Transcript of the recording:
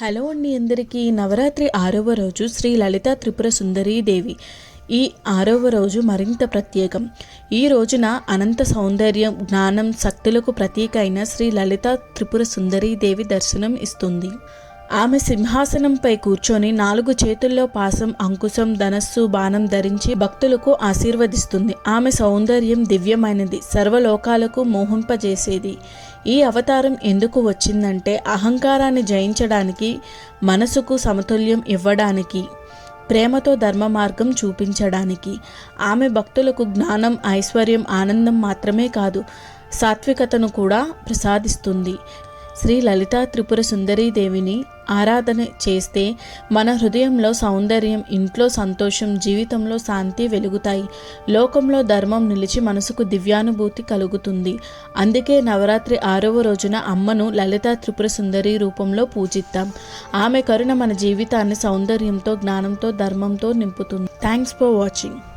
Hello అండి అందరికీ. నవరాత్రి ఆరవ రోజు శ్రీ లలిత త్రిపుర సుందరీ దేవి. ఈ ఆరవ రోజు మరింత ప్రత్యేకం. ఈ రోజున అనంత సౌందర్యం జ్ఞానం శక్తులకు ప్రతీక అయిన శ్రీ లలిత త్రిపుర సుందరీ దేవి దర్శనం ఇస్తుంది. ఆమె సింహాసనంపై కూర్చొని నాలుగు చేతుల్లో పాసం అంకుశం ధనస్సు బాణం ధరించి భక్తులకు ఆశీర్వదిస్తుంది. ఆమె సౌందర్యం దివ్యమైనది. సర్వలోకాలకు మోహింపజేసేది. ఈ అవతారం ఎందుకు వచ్చిందంటే అహంకారాన్ని జయించడానికి మనసుకు సమతుల్యం ఇవ్వడానికి ప్రేమతో ధర్మ మార్గం చూపించడానికి. ఆమె భక్తులకు జ్ఞానం ఐశ్వర్యం ఆనందం మాత్రమే కాదు సాత్వికతను కూడా ప్రసాదిస్తుంది. శ్రీ లలితా త్రిపుర సుందరీ దేవిని ఆరాధన చేస్తే మన హృదయంలో సౌందర్యం ఇంట్లో సంతోషం జీవితంలో శాంతి వెలుగుతాయి. లోకంలో ధర్మం నిలిచి మనసుకు దివ్యానుభూతి కలుగుతుంది. అందుకే నవరాత్రి ఆరవ రోజున అమ్మను లలితా త్రిపుర సుందరి రూపంలో పూజిద్దాం. ఆమె కరుణ మన జీవితాన్ని సౌందర్యంతో జ్ఞానంతో ధర్మంతో నింపుతుంది. Thanks for watching